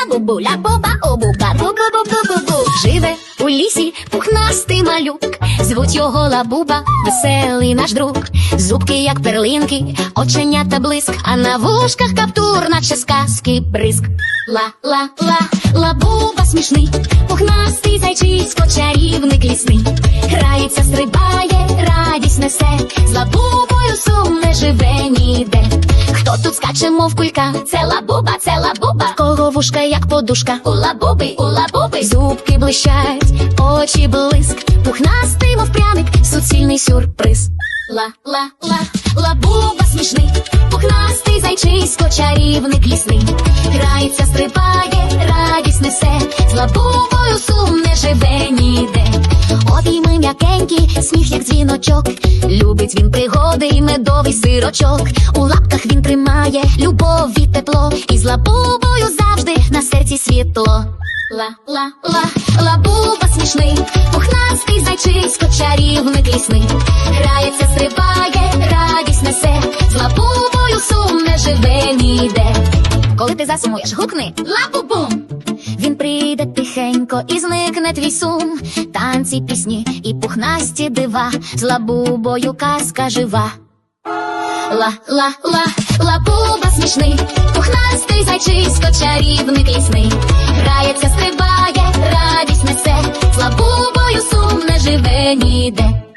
Ла-бубу, ла-буба, обуба, бу-бу-бу-бу-бу-бу. Живе у лісі пухнастий малюк, звуть його лабуба, веселий наш друг. Зубки, як перлинки, оченята блиск, а на вушках каптур, наче сказки бризк. Ла-ла-ла, лабуба смішний, пухнастий зайчисько, чарівник лісний. Грається, стрибає, радість несе, з лабубою сум не живе ніде. Тут скаче, мов кулька? Це лабуба, це лабуба. Кого вушка, як подушка? У лабуби, у лабуби. Зубки блищать, очі блиск, пухнастий, мов пряник, суцільний сюрприз. Ла-ла-ла, лабуба смішний, пухнастий зайчисько, чарівник лісний. Грається, стрибає, радість несе, з лабубою м'якенькі, сміх, як дзвіночок. Любить він пригоди і медовий сирочок. У лапках він тримає любов і тепло. І з лабубою завжди на серці світло. Ла-ла-ла, лабуба смішний, пухнастий зайчисько, чарівник лісний. Грається, стрибає, радість несе, з лабубою сум не живе ніде. Коли ти засумуєш, гукни лабубум. Тихенько і зникне твій сум. Танці, пісні і пухнасті дива, з лабубою казка жива. Ла-ла-ла, лабуба смішний, пухнастий зайчисько, чарівник лісний. Грається, стрибає, радість несе, з лабубою сум не живе ніде.